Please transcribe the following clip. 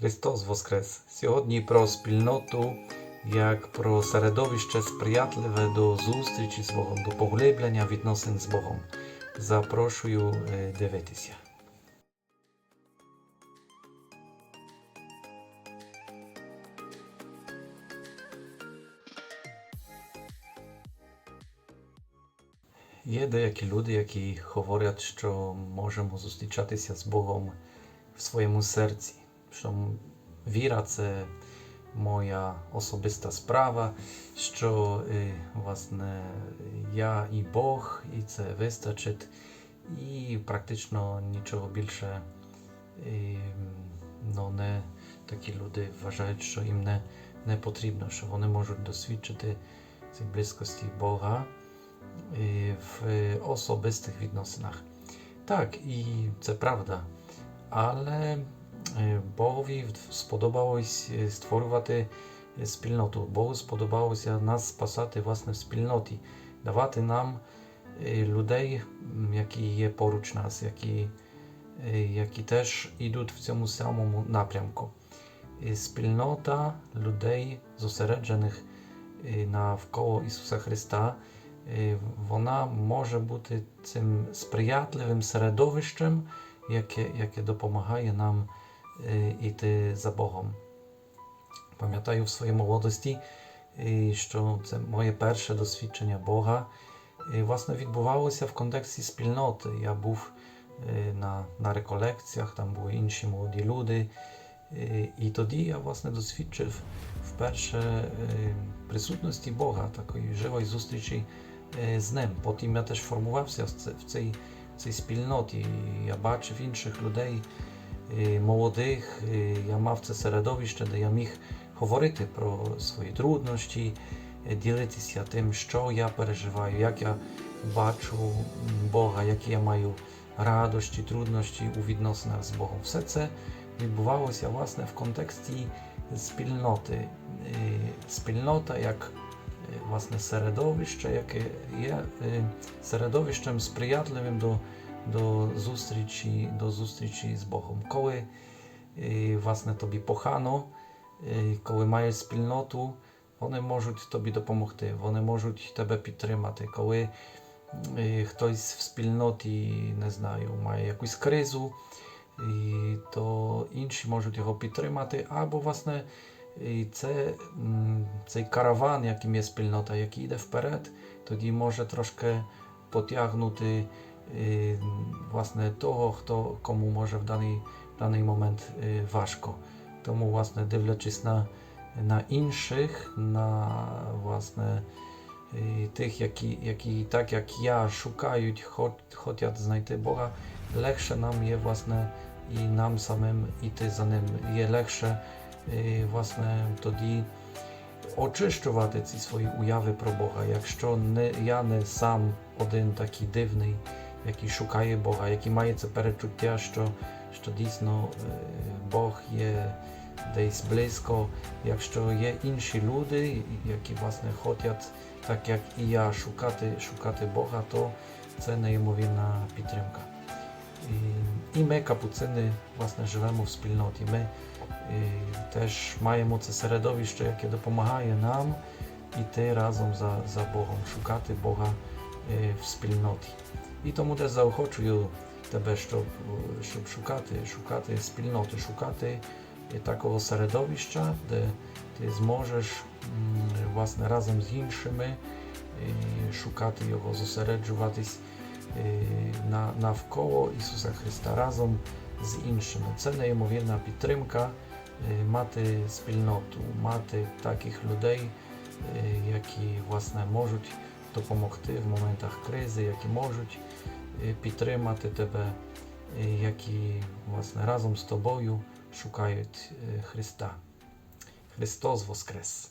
Христос Воскрес! Сьогодні про спільноту як про середовище сприятливе до зустрічі з Богом, до поглиблення відносин з Богом. Запрошую е, дивитися. Є деякі люди, які говорять, що можемо зустрічатися з Богом в своєму серці, що віра це моя особиста справа, що е, власне я і Бог, і це вистачить, і практично нічого більше е, ну, не такі люди вважають, що їм не, не потрібно, що вони можуть досвідчити цієї близькості Бога е, в особистих відносинах. Так, і це правда, але Богові сподобалось створювати спільноту. Богу сподобалося нас спасати власне в спільноті, давати нам людей, які є поруч нас, які, які теж йдуть в цьому самому напрямку. Спільнота людей, зосереджених навколо Ісуса Христа, вона може бути цим сприятливим середовищем, яке, яке допомагає нам е, йти за Богом. Пам'ятаю в своїй молодості, е, що це моє перше досвідчення Бога. Власне, відбувалося в контексті спільноти. Я був е, на, на реколекціях, там були інші молоді люди. І тоді я власне досвідчив вперше присутності Бога, такої живої зустрічі з Ним. Потім я теж формувався в цій, в цій спільноті. Я бачив інших людей, молодих. е, Я мав це середовище, де я міг говорити про свої труднощі, е, ділитися тим, що я переживаю, як я бачу Бога, які я маю радощі, труднощі у відносинах з Богом. Все це відбувалося власне в контексті спільноти. Е, Спільнота як е, власне середовище, яке є е, середовищем сприятливим до, до, зустрічі, до зустрічі з Богом. Коли е, власне тобі погано, е, коли маєш спільноту, вони можуть тобі допомогти, вони можуть тебе підтримати. Коли е, хтось в спільноті, не знаю, має якусь кризу, то інші можуть його підтримати, або власне це, цей караван, яким є спільнота, який йде вперед, тоді може трошки потягнути власне того, хто кому може в даний, в даний момент е, важко. Тому, власне, дивлячись на, на інших, на власне е, тих, які, які так як я шукають, хо- хочуть знайти Бога, легше нам є власне і нам самим іти за ним. Є легше е, власне тоді очищувати ці свої уяви про Бога. Якщо не, я не сам один такий дивний, який шукає Бога, який має це перечуття, що, що дійсно е, Бог є десь близько, якщо є інші люди, які власне хочуть, так як і я, шукати, шукати Бога, то це неймовірна підтримка. І, і ми, капуцини, власне, живемо в спільноті. Ми і теж маємо це середовище, яке допомагає нам іти разом за, за Богом, шукати Бога е, в спільноті. І тому теж заохочую тебе, щоб, щоб шукати, шукати спільноти, шукати такого середовища, де ти зможеш власне разом з іншими шукати його, зосереджуватись на, навколо Ісуса Христа разом з іншими. Це неймовірна підтримка, мати спільноту, мати таких людей, які власне можуть допомогти в моментах кризи, які можуть е, підтримати тебе, е, які власне разом з тобою шукають е, Христа. Христос Воскрес!